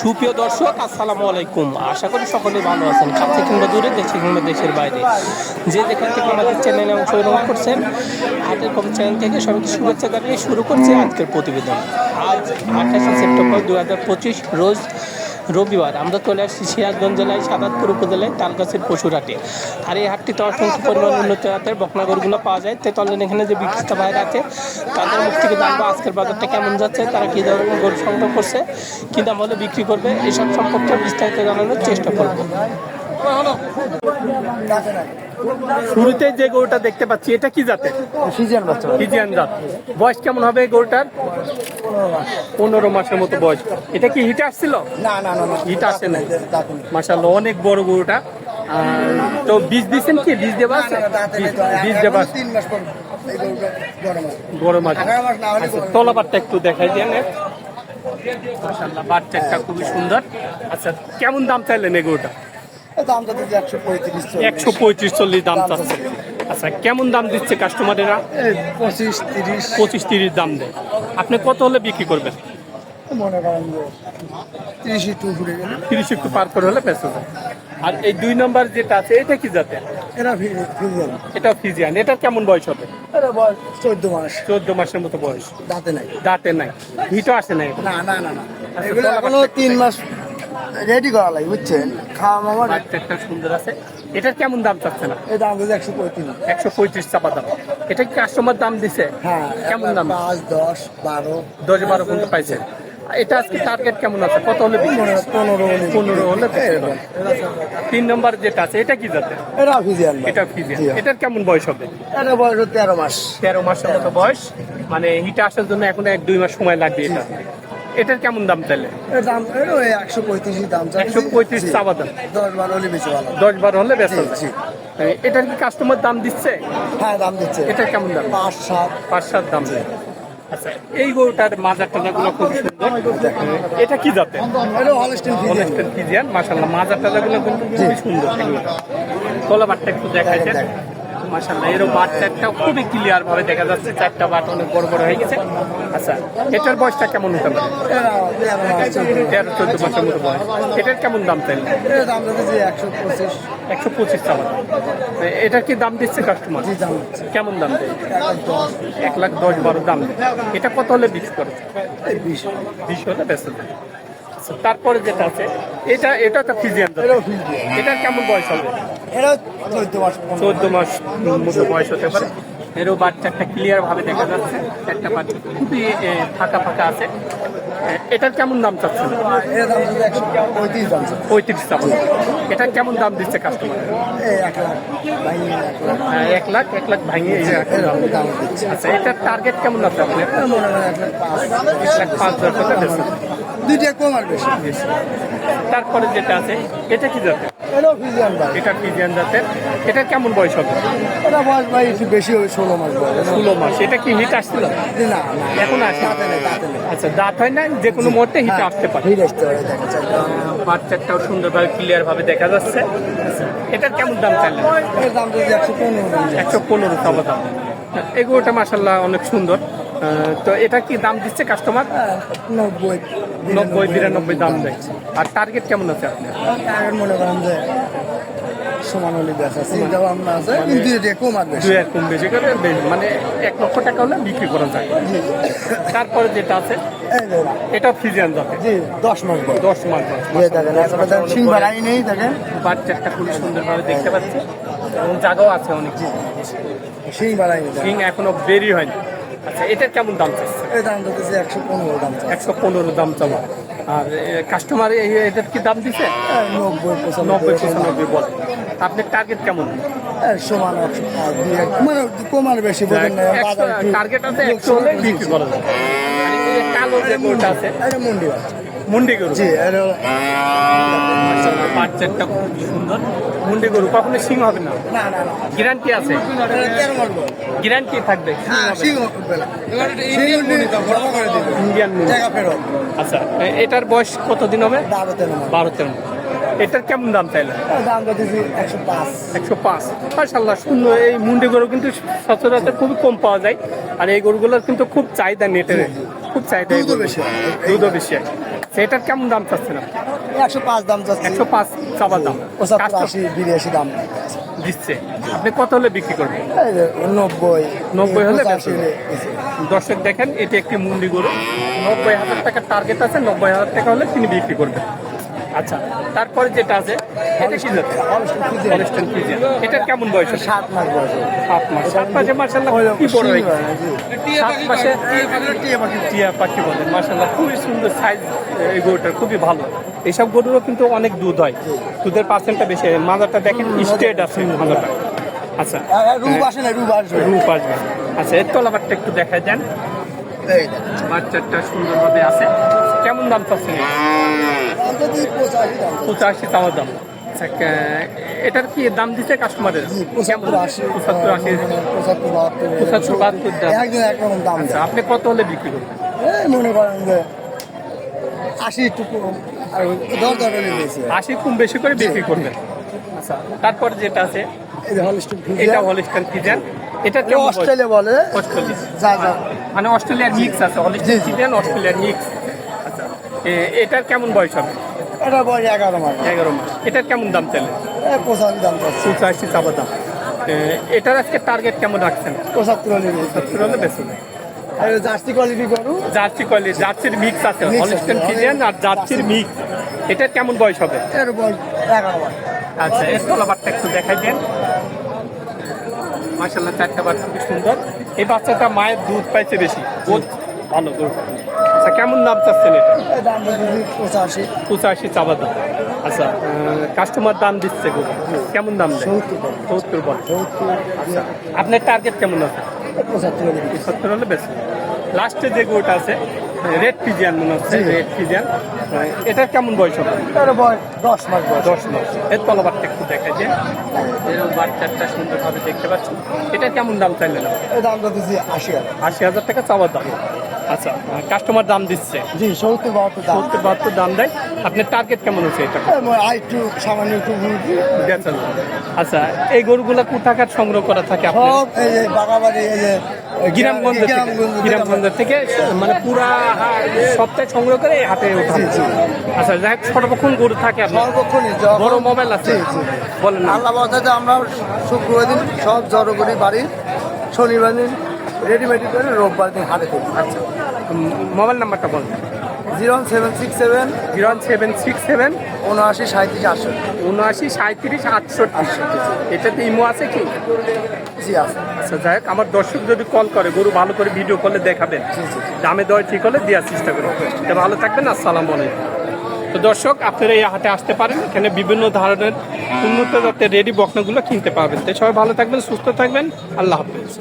সুপ্রিয় দর্শক, আসসালামু আলাইকুম। আশা করি সকলে ভালো আছেন। কাছে কিংবা দূরে, দেশে কিংবা দেশের বাইরে। যে যেখান থেকে আমাদের চ্যানেলে অংশগ্রহণ করছেন, হাতের কম চ্যানেল থেকে সবাইকে শুভেচ্ছা জানিয়ে শুরু করছে আজকের প্রতিবেদন। আজ আঠাশে সেপ্টেম্বর দু হাজার পঁচিশ, রোজ রবিবার আমরা চলে আসছি সিরাজগঞ্জ জেলায় সাদাতপুর উপজেলায় তালগাছের পশুরহাটে আর এই হাটটিতে অসংখ্য পরিমাণ উন্নত জাতের বকনাগরগুলো পাওয়া যায়। তাই তলেন এখানে যে বিক্রেতা ভাইরা আছে, তাদের মুখ থেকে জানব আজকের বাজারটা কেমন যাচ্ছে, তারা কী ধরনের গরু সংগ্রহ করছে, কী দাম হলে বিক্রি করবে, এসব সম্পর্কে বিস্তারিত জানানোর চেষ্টা করব। শুরুতে যে গরুটা দেখতে পাচ্ছি এটা কি জাতের? বাচ্চা। ফিজিয়ান জাত। বয়স কেমন হবে গরুটার? পনেরো মাসের মতো বয়স। এটা কি হিট আসছিল? না না না হিট আসে নাই। মাসাল্লাহ অনেক বড় গরুটা। তো বীজ দিচ্ছেন কি? বীজ তো। বীজ গরুটা হলে আচ্ছা গরম। তলাবারটা একটু দেখাই দিয়ে মাসাল্লাহ বাচ্চাটা খুবই সুন্দর। আচ্ছা কেমন দাম চাইলেন এই একশো পঁয়ত্রিশ একশো পঁয়ত্রিশ চল্লিশ দাম চাচ্ছে আচ্ছা কেমন দাম দিচ্ছে কাস্টমারেরা? পঁচিশ তিরিশ। পঁচিশ তিরিশ দাম দেয়। আপনি কত হলে বিক্রি করবেন? মনে করেন তিরিশ একটু ঘুরে গেলে। তিরিশ একটু পার করে হলে বেঁচে যায়। আর এই দুই নম্বর যেটা আছে এটা কি জাতে এরা ফিরে ফিরে এটা ফিজিয়ান। এটা কেমন বয়স হবে? বয়স চোদ্দ মাস। চোদ্দ মাসের মতো বয়স। দাঁতে নাই। দাঁতে নাই। হিটও আসে নাই? না না না না। আচ্ছা, এগুলো এখনও তিন মাস রেডি করা লাগে বুঝছেন? খাওয়া মামা বাচ্চাটা সুন্দর আছে। এটার কেমন দাম চাচ্ছে না এই দাম দিচ্ছে একশো পঁয়ত্রিশ। একশো পঁয়ত্রিশ চাপা দাম। এটা কি কাস্টমার দাম দিছে? হ্যাঁ কেমন দাম? পাঁচ দশ বারো। দশ বারো পর্যন্ত পাইছে। এটা আজকে টার্গেট কেমন আছে? কত হলে পনেরো পনেরো হলে তিন নম্বর যেটা আছে এটা কি জাতে এরা ফিজিয়ান এটা ফিজিয়ান এটার কেমন বয়স হবে? এটা বয়স তেরো মাস। তেরো মাসের মতো বয়স। মানে হিটে আসার জন্য এখন এক দুই মাস সময় লাগবে এটা। এটার কেমন দাম তাহলে দাম ওই একশো পঁয়ত্রিশ দাম একশো পঁয়ত্রিশ চাওয়া দাম দশ বারো হলে বেশি ভালো দশ বারো হলে জি। এটার কি কাস্টমার দাম দিচ্ছে? হ্যাঁ দাম দিচ্ছে। এটার কেমন দাম? পাঁচ সাত। পাঁচ সাত দাম। আচ্ছা এই গরুটার মাজার টাজাগুলো খুব সুন্দর। এটা কি জাতে এটা হলস্টিন ফিজিয়ান মাসাল্লাহ মাজার টাজাগুলো কিন্তু খুবই সুন্দর এগুলো। বাটটা একটু দেখাইছে মাসাল্লাহ এরও বাট চারটা খুবই ক্লিয়ার ভাবে দেখা যাচ্ছে। চারটা বাট অনেক বড় বড় হয়ে গেছে। আচ্ছা এটার বয়সটা কেমন হতে পারে? তেরো চোদ্দ মাসের মতো বয়স। এটার কেমন দাম দিচ্ছে একশো পঁচিশ একশো পঁচিশ দাম। এটার কি দাম দিচ্ছে কাস্টমার কেমন দাম দেয় এক লাখ দশ বারো দাম এটা কত হলে বিক্রি করে বিশ বিশ হলে যায় আচ্ছা, তারপরে যেটা আছে এটা এটা তো ফিজিয়ান। এটার কেমন বয়স হবে? চোদ্দ মাস চোদ্দ মাস। বয়স হতে পারে। এরও বাচ্চাটা ক্লিয়ার ভাবে দেখা যাচ্ছে। একটা বাচ্চা খুবই ফাঁকা ফাঁকা আছে। এটার কেমন দাম চাচ্ছেন? এর পঁয়ত্রিশ দাম এটার কেমন দাম দিচ্ছে কাস্টমার এক লাখ এক লাখ। এক লাখ ভাঙিয়ে দিচ্ছে। আচ্ছা এটার টার্গেট কেমন আছে আপনার? এরা এক লাখ পাঁচ। হাজার টাকা দুইটা কম আর বেশি। তারপরে যেটা আছে এটা কি জাতের? এরাও ফিজিয়ান ভাই এটা ফিজিয়ান জাতের। এটা কেমন বয়স হবে? এটা বয়স ভাই একটু বেশি হবে ষোলো মাস বয়স। ষোলো মাস। এটা কি হিট আসছিল? না এখন আসে। আচ্ছা দাঁত হয় না যে কোনো মুহূর্তে হিটে আসতে পারে। ভিড় আসতে পারে বাচ্চাটাও সুন্দরভাবে ক্লিয়ার ভাবে দেখা যাচ্ছে। এটার কেমন দাম চাইলেন? এর দাম যদি একশো পনেরো। একশো পনেরো। টাকা দাম। এগুলোটা মাসাল্লাহ অনেক সুন্দর। তো এটা কি দাম দিচ্ছে কাস্টমার নব্বই নব্বই বিরানব্বই দাম দেয়। আর টার্গেট কেমন আছে আপনার? টার্গেট মনে করেন যে সমান হলে বেচা চিন্তা ভাবনা আছে কিন্তু এটা কম আর বেশি। কম বেশি করে মানে এক লক্ষ টাকা হলে বিক্রি করা যায়। তারপরে যেটা আছে এটা। ফিজিয়ান যাবে জি দশ মাস দশ মাস বয়স। দিয়ে দেখেন সিং নেই দেখেন। বাচ্চাটা খুবই সুন্দরভাবে দেখতে পাচ্ছি। এবং জায়গাও আছে অনেক। সিং বাড়াই এখনও বেরি হয়নি। আচ্ছা এটার কেমন দাম চাচ্ছে এই দাম দিতেছে একশো পনেরো দাম। একশো পনেরো দাম চাওয়া। আর কাস্টমার এটার কি দাম দিছে? এই নব্বই নব্বই পঁচানব্বই বলে। আপনার টার্গেট কেমন? এই সমান মানে কম বেশি টার্গেট আছে একশো হলে বিক্রি করা যায় আর এই যে কালো যে গরুটা আছে মুন্ডি বাচ্চা। মুন্ডি গরু। জি বাচ্চাটা খুব সুন্দর। মুন্ডি গরু কখনো সিং হবে না? না না না। গ্যারান্টি আছে। গ্যারান্টি থাকবে হ্যাঁ। ইন্ডিয়ান ফেরত। আচ্ছা এটার বয়স কতদিন হবে? বারো তেরো এটার কেমন দাম চাইলেন দাম একশো পাঁচ। একশো পাঁচ। মাসাল্লাহ সুন্দর। এই মুন্ডি গরু কিন্তু সচরাচর খুবই কম পাওয়া যায়। আর এই গরুগুলোর কিন্তু খুব চাহিদা নেটের। খুব চাহিদা দুধও বেশি দুধও বেশি আচ্ছা কেমন দাম চাচ্ছেন? একশো পাঁচ দাম চাচ্ছে। একশো পাঁচ চাবার দাম। আশি বিরাশি দাম। দিচ্ছে। আপনি কত হলে বিক্রি করবেন? নব্বই নব্বই হলে। দর্শক দেখেন এটি একটি মুন্ডি গরু। নব্বই হাজার টাকার টার্গেট আছে নব্বই হাজার টাকা হলে তিনি বিক্রি করবেন। আচ্ছা তারপরে যেটা আছে এটা কি জাতের হলস্টেইন ফ্রিজিয়ান। এটার কেমন বয়স সাত মাস বয়স সাত মাস। সাত মাসে মার্শাল্লাহ কি বড় হয়ে? সাত মাসে টিয়া পাখি। বলে। মার্শাল্লাহ খুবই সুন্দর সাইজ এই গরুটার খুবই ভালো। এইসব গরুরও কিন্তু অনেক দুধ হয়। দুধের পার্সেন্টটা বেশি হয়। মাজারটা দেখেন স্টেট আছে মাজারটা। আচ্ছা। রূপ আসে না রূপ আসবে। রূপ আসবে। আচ্ছা এর তলাবারটা একটু দেখা দেখ। বাচ্চাটা সুন্দরভাবে আছে। কেমন দাম চাচ্ছেন? পঁচাশি চাওয়ার দাম। এটার কি দাম দিচ্ছে কাস্টমারের পঁচাত্তর আশি। পঁচাত্তর আশি। পঁচাত্তর বাহাত্তর পঁচাত্তর বাহাত্তর দাম। আচ্ছা আপনি কত হলে বিক্রি করবেন? মনে করেন যে আশি কম আর দশ দশ বেশি আশি কম বেশি করে বিক্রি করবেন। আচ্ছা তারপর যেটা আছে এটা হলিস্টান ফিজেন এটা অস্ট্রেলিয়া বলে। অস্ট্রেলিয়া মানে অস্ট্রেলিয়ার মিক্স আছে। হলিস্টান ফিজেন অস্ট্রেলিয়ার মিক্স এটার কেমন বয়স হবে? এটা বয়স এগারো মাস। এগারো মাস। এটার কেমন দাম চাইলে এই পঁচাশি দাম পঁচাশি চাবা দাম। এটার আজকে টার্গেট কেমন রাখছেন? পঁচাত্তর হলে বেশি। সত্তর হলে বেশি। আর জার্সি কোয়ালিটি জার্সি কয়লি জার্সির মিক্স আছে। আর জার্সির মিক্স এটার কেমন বয়স হবে? এর বয়স এগারো মাস। আচ্ছা এর তলাবারটা একটু দেখাই দেন। চারটা খুবই সুন্দর। এই বাচ্চাটা মায়ের দুধ পাইছে বেশি। দুধ ভালো দুধ আচ্ছা কেমন দাম চাচ্ছেন এটা? পঁচাশি। পঁচাশি চাবা দাম। আচ্ছা কাস্টমার দাম দিচ্ছে কেমন দাম সত্তর বল। আচ্ছা আপনার টার্গেট কেমন আছে? পঁচাত্তর হলে বেশি। সত্তর হলে বেশি। লাস্টে যে গোটা আছে রেড পিজিয়ান মনে হচ্ছে রেড পিজিয়ান এটার কেমন বয়স হবে? দশ মাস দশ মাস। এর তলবারটা একটু বাচ্চাটা সুন্দরভাবে দেখতে পাচ্ছি। এটা কেমন দাম চাইলেন? আপনি? এই দাম তো দিচ্ছি আশি হাজার। আশি হাজার টাকা চাওয়ার দাম। আচ্ছা কাস্টমার দাম দিচ্ছে। জি সত্তর বাহাত্তর সত্তর বাহাত্তর দাম দেয়। আপনার টার্গেট কেমন হচ্ছে এটা? একটু সামান্য একটু ভুলছি আচ্ছা এই গরুগুলা কোথাকার সংগ্রহ করা থাকে সব এই যে বাগাবাড়ি এই যে গ্রামগঞ্জ থেকে গ্রামগঞ্জ থেকে। মানে পুরা সপ্তাহে সংগ্রহ করে জি। আচ্ছা যাই হোক সর্বক্ষণ গরু থাকে আপনার? সর্বক্ষণই বড় মোবাইল আছে। না আল্লাহ বাসাতে আমরা শুক্রবার দিন সব জড়ো করি বাড়ি শনিবার দিন রেডিমেডি করে রোববার দিন হাতে করি আচ্ছা। মোবাইল নাম্বারটা বলেন। Zero seven six seven. Zero seven six seven. উনআশি সাঁত্রিশ আটশো উনআশি সাঁত্রিশ আটষট্টি। এটাতে ইমো আছে কি? জি আছে। আচ্ছা যাই হোক আমার দর্শক যদি কল করে গরু ভালো করে ভিডিও করলে দেখাবেন। দামে দর ঠিক হলে দেওয়ার চেষ্টা করবেন। তা ভালো থাকবেন আসসালাম আলাইকুম। তো দর্শক, আপনারা এই হাটে আসতে পারেন। এখানে বিভিন্ন ধরনের উন্নত জাতের রেডি বকনাগুলো কিনতে পারবেন। তো সবাই ভালো থাকবেন, সুস্থ থাকবেন। আল্লাহ হাফেজ।